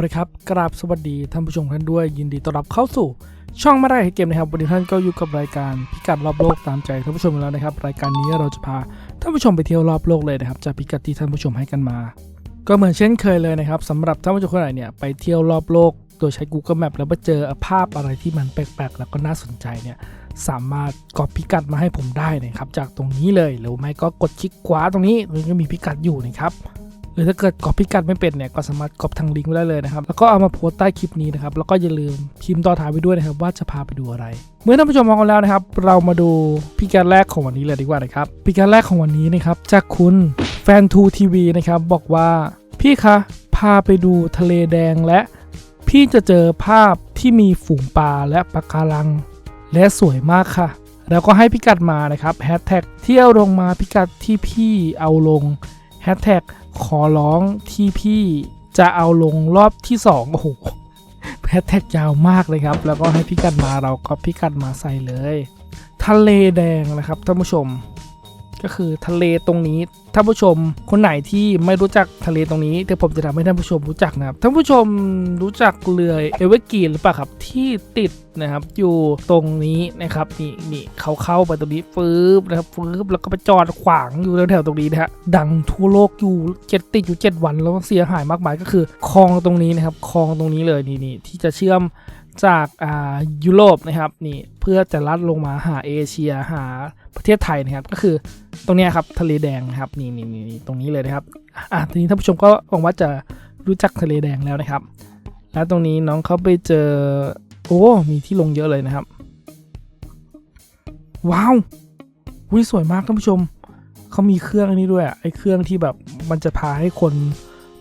เอาเลยครับ กราบสวัสดีท่านผู้ชมท่านด้วย ยินดีต้อนรับเข้าสู่ ช่องมาได้ให้เกมนะครับ วันนี้ท่านก็อยู่กับรายการพิกัดรอบโลกตามใจท่านผู้ชมแล้วนะครับ รายการนี้เราจะพาท่านผู้ชมไปเที่ยวรอบโลกเลยนะครับจากพิกัดที่ท่านผู้ชมให้กันมา ก็เหมือนเช่นเคยเลยนะครับสำหรับท่านผู้ชมคนไหนเนี่ยไปเที่ยวรอบโลก โดยใช้ Google Map แล้วไปเจอภาพอะไรที่มันแปลกๆ แล้วก็น่าสนใจเนี่ยสามารถกรอบพิกัดมาให้ผมได้นะครับจากตรงนี้เลยหรือไม่ก็กดคลิกขวาตรงนี้มันก็มีพิกัดอยู่นะครับ รือถ้าเกิดกรอบพิกัดไม่เป็นเนี่ยก็สามารถกรอบทางลิงก์ไว้ได้เลยนะครับแล้วก็เอามาโพสต์ใต้คลิปนี้นะครับแล้วก็อย่าลืมพิมพ์ต่อท้ายไปด้วยนะครับว่าจะพาไปดูอะไร เมื่อท่านผู้ชมมองกันแล้วนะครับ เรามาดูพิกัดแรกของวันนี้เลยดีกว่านะครับพิกัดแรกของวันนี้นะครับจากคุณแฟนทูทีวีนะครับบอกว่าพี่คะพาไปดูทะเลแดงและพี่จะเจอภาพที่มีฝูงปลาและปะการัง และสวยมากค่ะ แล้วก็ให้พิกัดมานะครับแฮชแท็กเที่ยวลงมาพิกัดที่พี่เอาลง แฮชแท็กขอร้องที่พี่จะเอาลงรอบที่ 2 โอ้โหแฮชแท็กยาวมากเลยครับ แล้วก็ให้พิกัดมาเราก็พิกัดมาใส่เลย ทะเลแดงนะครับท่านผู้ชม ก็คือทะเลตรงนี้ท่านผู้ชมคนไหนที่ไม่รู้จักทะเลตรงนี้เดี๋ยวผมจะทำให้ท่านผู้ชมรู้จักนะครับท่านผู้ชมรู้จักเรือเอเวอร์กีนหรือเปล่าครับที่ติดนะครับ อยู่ตรงนี้นะครับนี่นี่เขาเข้าไปตรงนี้ฟืบนะครับฟืบแล้วก็ไปจอดขวางอยู่แถวๆตรงนี้นะฮะดังทั่วโลกอยู่เจ็ดติดอยู่ 7 วันแล้วเสียหายมากมายก็คือคลองตรงนี้นะครับคลองตรงนี้เลยนี่นี่ที่จะเชื่อมจากอ่ายุโรปนะครับนี่เพื่อจะลัดลงมาหาเอเชียหา ประเทศไทยนะครับ ก็คือตรงนี้ครับทะเลแดงครับนี่นี่นี่ตรงนี้เลยนะครับอะทีนี้ท่านผู้ชมก็หวังว่าจะรู้จักทะเลแดงแล้วนะครับ แล้วตรงนี้น้องเขาไปเจอโอ้มีที่ลงเยอะเลยนะครับ ว้าววิสวยมากท่านผู้ชมเขามีเครื่องอันนี้ด้วยอะไอ้เครื่องที่แบบมันจะพาให้คน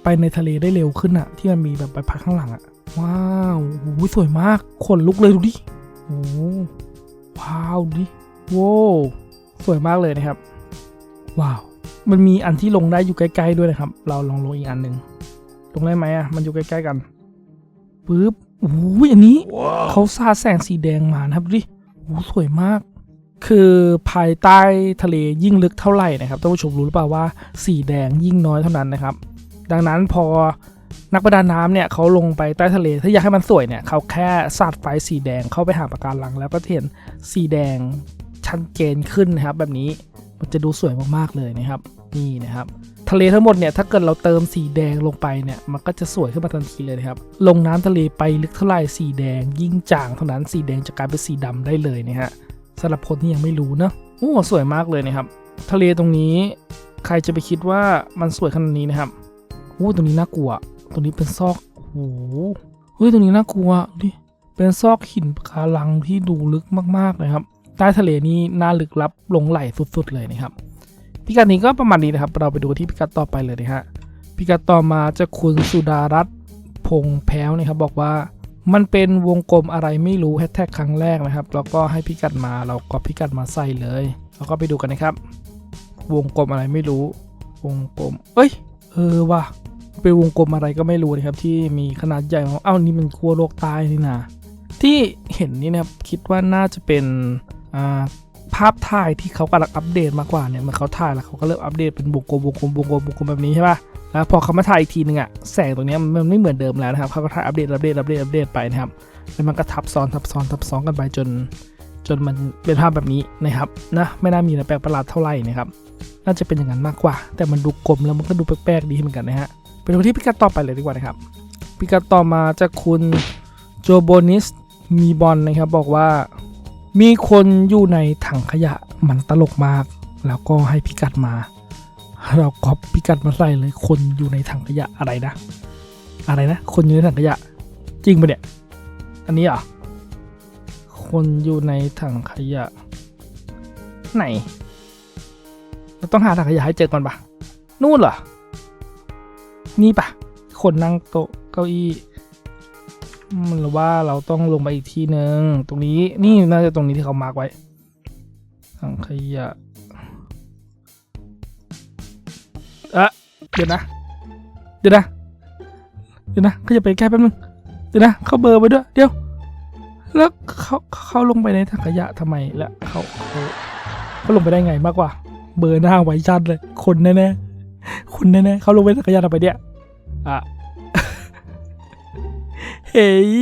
ไปในทะเลได้เร็วขึ้นอะที่มันมีแบบใบพัดข้างหลังอะว้าวโอ้สวยมากขนลุกเลยดูดิโอ้ว้าวดิ โว้วสวยมากเลยนะครับ ว้าว มันมีอันที่ลงได้อยู่ใกล้ๆด้วยนะครับ เราลองลงอีกอันหนึ่งลงได้ไหมอะ มันอยู่ใกล้ๆกันปึ๊บโอ้โหอันนี้เขาสาดแสงสีแดงมานะครับดูดิโอ้โหสวยมาก คือภายใต้ทะเลยิ่งลึกเท่าไหร่นะครับท่านผู้ชมรู้หรือเปล่าว่าสีแดงยิ่งน้อยเท่านั้นนะครับ ดังนั้นพอนักประดาน้ำเนี่ยเขาลงไปใต้ทะเล ถ้าอยากให้มันสวยเนี่ยเขาแค่สาดไฟสีแดงเข้าไปหาปะการัง แล้วก็เห็นสีแดง ชัดเจนขึ้นนะครับ แบบนี้มันจะดูสวยมากๆเลยนะครับ นี่นะครับ ทะเลทั้งหมดเนี่ยถ้าเกิดเราเติมสีแดงลงไปเนี่ยมันก็จะสวยขึ้นมาทันทีเลยนะครับ ลงน้ำทะเลไปลึกเท่าไหร่สีแดง ยิ่งจางเท่านั้นสีแดงจะกลายเป็นสีดำได้เลยนะฮะสำหรับคนที่ยังไม่รู้เนอะโอ้สวยมากเลยนะครับ ทะเลตรงนี้ใครจะไปคิดว่ามันสวยขนาดนี้นะครับโอ้ตรงนี้น่ากลัว ตรงนี้เป็นซอกโอ้โหเฮ้ยตรงนี้น่ากลัวดูดิเป็นซอกหินปะการังที่ดูลึกมากๆเลยครับ ใต้ทะเลนี่น่าลึกลับหลงไหลสุดๆเลยนะครับ พิกัดนี้ก็ประมาณนี้นะครับ เราไปดูที่พิกัดต่อไปเลยนะฮะพิกัดต่อมาจะคุณสุดารัตน์พงแพ้วนะครับบอกว่ามันเป็นวงกลมอะไรไม่รู้แฮชแท็กครั้งแรกนะครับ แล้วก็ให้พิกัดมาเราก็พิกัดมาใส่เลยแล้วก็ไปดูกันนะครับ วงกลมอะไรไม่รู้ วงกลม เอ้ย เออว่ะเป็นวงกลมอะไรก็ไม่รู้นะครับ ที่มีขนาดใหญ่ของเอ้านี่มันขั้วโลกใต้นี่นะที่เห็นนี่นะครับคิดว่าน่าจะเป็น ภาพถ่ายที่เขากำลังอัปเดตมากกว่าเนี่ยมันเขาถ่ายแล้วเขาก็เริ่มอัปเดตเป็นวงกลมวงกลมวงกลมวงกลมแบบนี้ใช่ป่ะแล้วพอเขามาถ่ายอีกทีนึงอะแสงตรงนี้มันไม่เหมือนเดิมแล้วนะครับเขาก็ถ่ายอัปเดตอัปเดตอัปเดตอัปเดตไปนะครับแล้วมันก็ทับซ้อนทับซ้อนทับซ้อนกันไปจน จนมันเป็นภาพแบบนี้นะครับนะไม่น่ามีอะไรแปลกประหลาดเท่าไหร่นะครับน่าจะเป็นอย่างนั้นมากกว่า แต่มันดูกลมแล้วมันก็ดูแปลกๆดีเหมือนกันนะฮะไปดูที่พิกัดต่อไปเลยดีกว่านะครับพิกัดต่อมาจากคุณโจโบนิสมีบอลนะครับบอกว่า มีคนอยู่ในถังขยะมันตลกมาก แล้วก็ให้พิกัดมา เราก็พิกัดมาใส่เลยคนอยู่ในถังขยะอะไรนะ อะไรนะ คนอยู่ในถังขยะ จริงปะเนี่ย อันนี้เหรอคนอยู่ในถังขยะ ไหนเราต้องหาถังขยะให้เจอก่อนปะนู่นเหรอ นี่ปะคนนั่งโต๊ะเก้าอี้ มันหรือว่าเราต้องลงไปอีกที่หนึ่งตรงนี้นี่น่าจะตรงนี้ที่เขามาร์กไว้ถังขยะอะเดี๋ยวนะ เดี๋ยวนะ เดี๋ยวนะเขาจะไปแก้แป๊บนึง เดี๋ยวนะเขาเบอร์ไปด้วย เดี๋ยว แล้วเขาเขาลงไปในถังขยะทำไมละเขาเขาเขาลงไปได้ไงมากกว่า เบอร์หน้าไว้ชัดเลย คนแน่ๆคนแน่ๆเขาลงไปถังขยะทำไมเนี่ยอะ เฮ้ย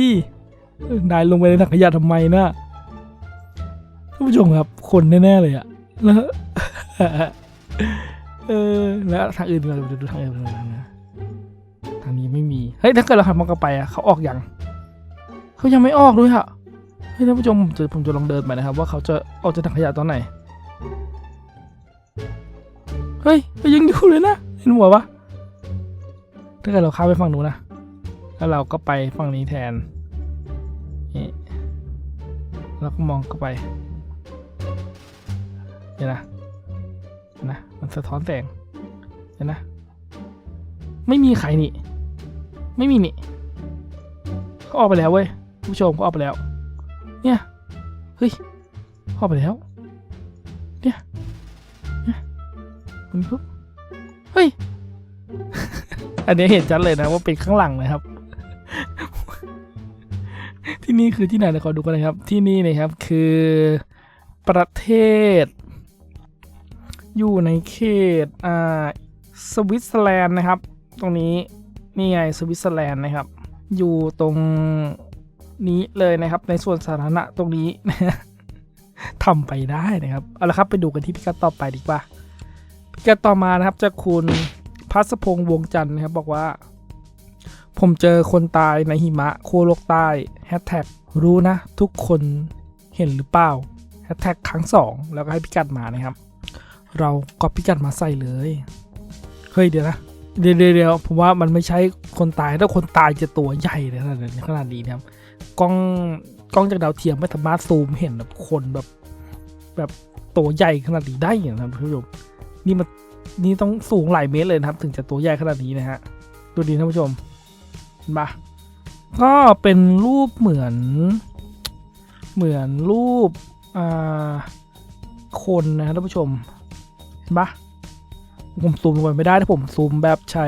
นายลงไปในถังขยะทำไมนะท่านผู้ชมครับ คนแน่ๆเลยอะแล้วเออแล้วทางอื่นเราดูทางอื่นนะทางนี้ไม่มี เฮ้ยถ้าเกิดเราหันมองกลับไปอะเขาออกยังเขายังไม่ออกด้วยอะเฮ้ยท่านผู้ชมผมจะผมจะลองเดินไปนะครับ ว่าเขาจะออกจากถังขยะตอนไหน เฮ้ยยังอยู่เลยนะ เห็นหัวปะถ้าเกิดเราข้ามไปฝั่งนู้นนะ แล้วเราก็ไปฝั่งนี้แทนนี่แล้วก็มองเข้าไปเห็นนะเห็นนะมันสะท้อนแสงเห็นนะ ไม่มีใครนี่ ไม่มีนี่เขาออกไปแล้วเว้ยผู้ชมเขาออกไปแล้ว เนี่ยเฮ้ยเขาออกไปแล้วเนี่ยเนี่ยมันปุ๊บเฮ้ย อันนี้เห็นชัดเลยนะว่าเป็นข้างหลังนะครับ นี่คือที่ไหนเดี๋ยวขอดูกันนะครับ ที่นี่นะครับคือประเทศ อยู่ในเขตอ่าสวิตเซอร์แลนด์นะครับ ตรงนี้นี่ไงสวิตเซอร์แลนด์นะครับ อยู่ตรงนี้เลยนะครับ ในส่วนสาธารณะตรงนี้ทำไปได้นะครับ เอาละครับไปดูกันที่พิกัดต่อไปดีกว่าพิกัดต่อมานะครับจากคุณพัสพงษ์วงจันทร์นะครับ บอกว่า ผมเจอคนตายในหิมะโคโลกใต้แฮชแท็กรู้นะ ทุกคนเห็นหรือเปล่าแฮชแท็กครั้งสองแล้วก็ให้พิกัดมานะครับ เราก็พิกัดมาใส่เลย เฮ้ยเดี๋ยวนะ เดี๋ยวเดี๋ยวผมว่ามันไม่ใช่คนตายถ้าคนตายจะตัวใหญ่เลยขนาดนี้ขนาดนี้นะครับกล้องกล้องจากดาวเทียมไม่สามารถซูมเห็นแบบคนแบบแบบตัวใหญ่ขนาดนี้ได้อย่างนะครับท่านผู้ชมนี่มันนี่ต้องสูงหลายเมตรเลยนะครับ ถึงจะตัวใหญ่ขนาดนี้นะฮะดูดีท่านผู้ชม ปะก็เป็นรูปเหมือนเหมือนรูปอ่าคนนะท่านผู้ชมเห็นปะผมซูมลงไปไม่ได้ถ้าผมซูมแบบใช้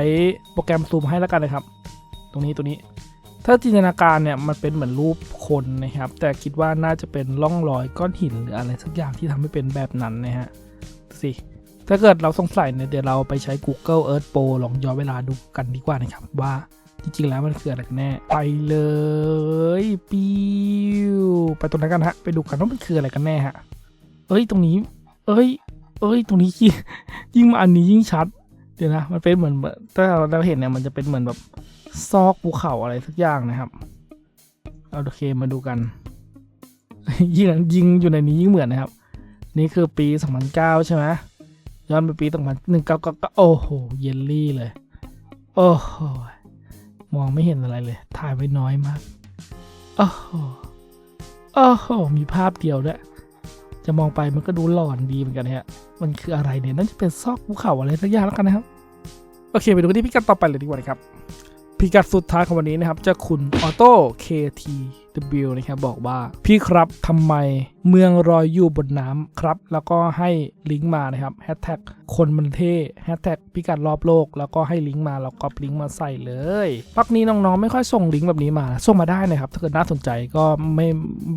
โปรแกรมซูมให้แล้วกันนะครับ ตรงนี้ตรงนี้ ถ้าจินตนาการเนี่ยมันเป็นเหมือนรูปคนนะครับ แต่คิดว่าน่าจะเป็นร่องรอยก้อนหินหรืออะไรสักอย่างที่ทำให้เป็นแบบนั้นนะฮะสิถ้าเกิดเราสงสัยเนี่ยเดี๋ยวเราไปใช้ Google Earth Pro ลองย้อนเวลาดูกันดีกว่านะครับว่า จริงๆแล้วมันคืออะไรกันแน่ ไปเลยปิวไปตรงนั้นกันฮะ ไปดูกันว่ามันคืออะไรกันแน่ฮะ เอ้ยตรงนี้ เอ้ย เอ้ย ตรงนี้ยิ่งมาอันนี้ยิ่งชัด เดี๋ยวนะ มันเป็นเหมือนแบบถ้าเราเห็นเนี่ยมันจะเป็นเหมือนแบบซอกภูเขาอะไรสักอย่างนะครับเอาโอเคมาดูกัน ยิ่งยิงอยู่ในนี้ยิ่งเหมือนนะครับ นี่คือปี 2009 ใช่ไหมย้อนไปปี 2019ก็โอ้โห เยลลี่เลย โอ้โห มองไม่เห็นอะไรเลย ถ่ายไว้น้อยมากโอ้โหโอ้โหมีภาพเดียวด้วย จะมองไปมันก็ดูหลอนดีเหมือนกันฮะมันคืออะไรเนี่ยน่าจะเป็นซอกภูเขาอะไรสักอย่างแล้วกันนะครับ โอเค ไปดูกันที่พิกัดต่อไปเลยดีกว่าครับ พิกัดสุดท้ายของวันนี้นะครับจะคุณออโต้ KTW นะครับบอกว่าพี่ครับทำไมเมืองรอยอยู่บนน้ำครับ แล้วก็ให้ลิงก์มานะครับแฮชแท็กคนมันเท่แฮชแท็กพิกัดรอบโลก แล้วก็ให้ลิงก์มาแล้วก็ลิงก์มาใส่เลยพักนี้น้องๆ ไม่ค่อยส่งลิงก์แบบนี้มาส่งมาได้นะครับ ถ้าเกิดน่าสนใจก็ไม่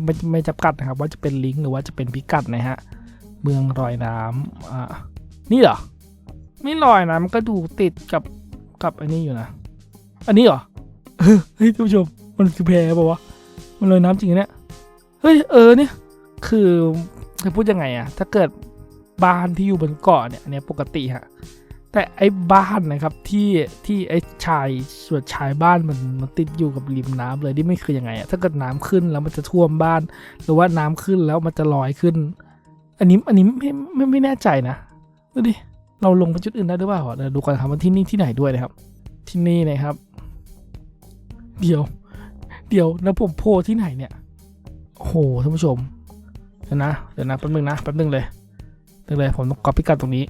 ไม่ไม่จำกัดนะครับ ว่าจะเป็นลิงก์หรือว่าจะเป็นพิกัดนะฮะเมืองรอยน้ำอ่านี่เหรอไม่ลอยนะมันก็ดูติดกับกับอันนี้อยู่นะ อันนี้เหรอเฮ้ยท่านผู้ชมมันคือแพป่าวะมันลอยน้ำจริงเนี่ยเฮ้ยเออเนี่ยคือจะพูดยังไงอะถ้าเกิดบ้านที่อยู่บนเกาะเนี่ยเนี้ยปกติฮะแต่ไอ้บ้านนะครับที่ที่ไอ้ชายส่วนชายบ้านมันมันติดอยู่กับริมน้ำเลยที่ไม่คือยังไงอะถ้าเกิดน้ำขึ้นแล้วมันจะท่วมบ้าน หรือว่าน้ำขึ้นแล้วมันจะลอยขึ้น อันนี้อันนี้ไม่ไม่ไม่แน่ใจนะดูดิเราลงไปจุดอื่นได้หรือเปล่าเดี๋ยวดูกันครับว่าที่นี่ที่ไหนด้วยนะครับ ที่นี่นะครับ เดี๋ยว เดี๋ยวแล้วผมโพที่ไหนเนี่ยโอ้โหท่านผู้ชมเดี๋ยวนะเดี๋ยวนะแป๊บนึงนะแป๊บนึงเลยแป๊บนึงเลยผมต้องก๊อปพิกัดตรงนี้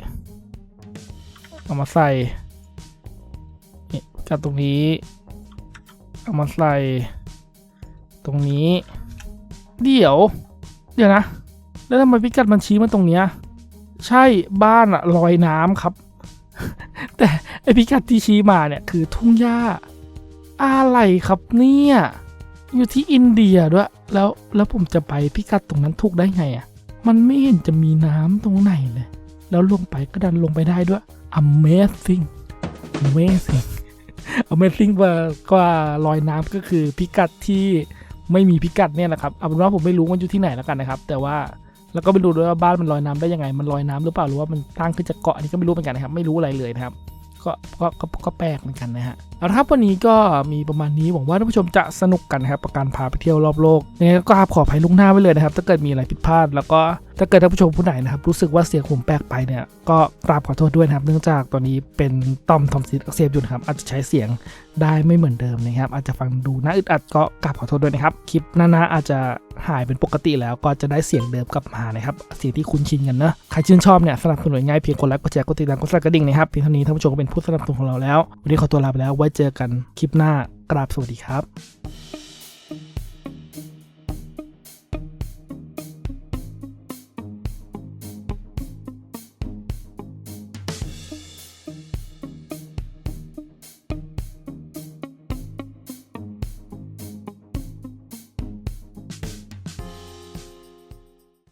เอามาใส่นี่พิกัดตรงนี้ เอามาใส่ ตรงนี้ เดี๋ยว เดี๋ยวนะ แล้วทำไมพิกัดมันชี้มาตรงเนี้ยใช่บ้านอะลอยน้ำครับ แต่ไอพิกัดที่ชี้มาเนี่ยคือทุ่งหญ้า อะไรครับเนี่ย อยู่ที่อินเดียด้วย แล้วแล้วผมจะไปพิกัดตรงนั้นถูกได้ไงอะ่ะ มันไม่เห็นจะมีน้ำตรงไหนเลย แล้วลงไปก็ดันลงไปได้ด้วย amazing amazing Amazing กว่ากว่าลอยน้ำก็คือพิกัดที่ไม่มีพิกัดเนี่ยนะครับเอาเป็นว่าผมไม่รู้ว่าอยู่ที่ไหนแล้วกันนะครับ แต่ว่าแล้วก็ไม่รู้ด้วยว่าบ้านมันลอยน้ำได้ยังไง มันลอยน้ำหรือเปล่าหรือว่ามันตั้งขึ้นจากเกาะอันนี้ก็ไม่รู้เหมือนกันนะครับ ไม่รู้อะไรเลยนะครับ ก็ก็ก็ก็แปลกเหมือนกันนะฮะเอาละครับวันนี้ก็มีประมาณนี้หวังว่าท่านผู้ชมจะสนุกกันนะครับกับการพาไปเที่ยวรอบโลกยังไงก็กราบขออภัยลุงหน้าไว้เลยนะครับ ถ้าเกิดมีอะไรผิดพลาด แล้วก็ถ้าเกิดท่านผู้ชมผู้ไหนนะครับรู้สึกว่าเสียงผมแปลกไปเนี่ยก็กราบขอโทษด้วยนะครับ เนื่องจากตอนนี้เป็นต่อมทอมซิสอักเสบอยู่นะครับอาจจะใช้เสียงได้ไม่เหมือนเดิมนะครับ อาจจะฟังดูน่าอึดอัดก็กราบขอโทษด้วยนะครับคลิปหน้าๆอาจจะหายเป็นปกติแล้วก็จะได้เสียงเดิมกลับมานะครับเสียงที่คุ้นชินกันเนอะใครชื่นชอบเนี่ยสนับสนุนง่ายเพียงกดไลค์กดแชร์กดติดตามกดสั่นกระดิ่งนะครับเพียงเท่านี้ท่านผู้ชมก็เป็นผู้สนับสนุนของเราแล้ววันนี้ขอตัวลาไปแล้วว้เจอกันคลิปหน้ากราบสวัสดีครับ